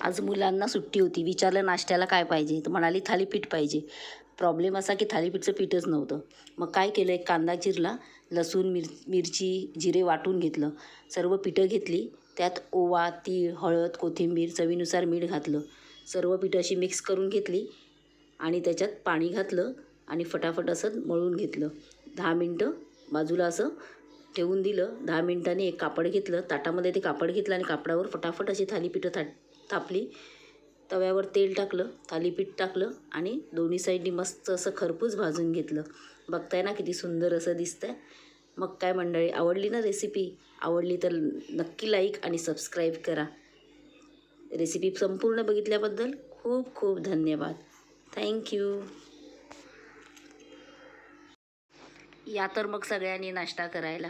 आज मुलांना सुट्टी होती. विचारलं नाश्त्याला काय पाहिजे? तर म्हणाली थालीपीठ पाहिजे. प्रॉब्लेम असा की थालीपीठचं पीठच नव्हतं. मग काय केलं? एक कांदा चिरला लसूण मिर मिरची जिरे वाटून घेतलं. सर्व पिठं घेतली. त्यात ओवा तीळ हळद कोथिंबीर चवीनुसार मीठ घातलं. सर्व पिठं अशी मिक्स करून घेतली आणि त्याच्यात पाणी घातलं आणि फटाफट असं मळून घेतलं. दहा मिनटं बाजूला असं ठेवून दिलं. दहा मिनटांनी एक कापड घेतलं. ताटामध्ये ते कापड घेतलं आणि कापडावर फटाफट अशी थालीपीठं था थापली. तव्यावर तेल टाकलं थालीपीठ टाकलं आणि दोन्ही साईडनी मस्त असं खरपूस भाजून घेतलं. बघताय ना किती सुंदर असं दिसतंय. मग काय मंडळी आवडली ना रेसिपी आवडली तर नक्की लाईक आणि सबस्क्राईब करा. रेसिपी संपूर्ण बघितल्याबद्दल खूप खूप धन्यवाद. थँक्यू या तर मग सगळ्यांनी नाश्ता करायला.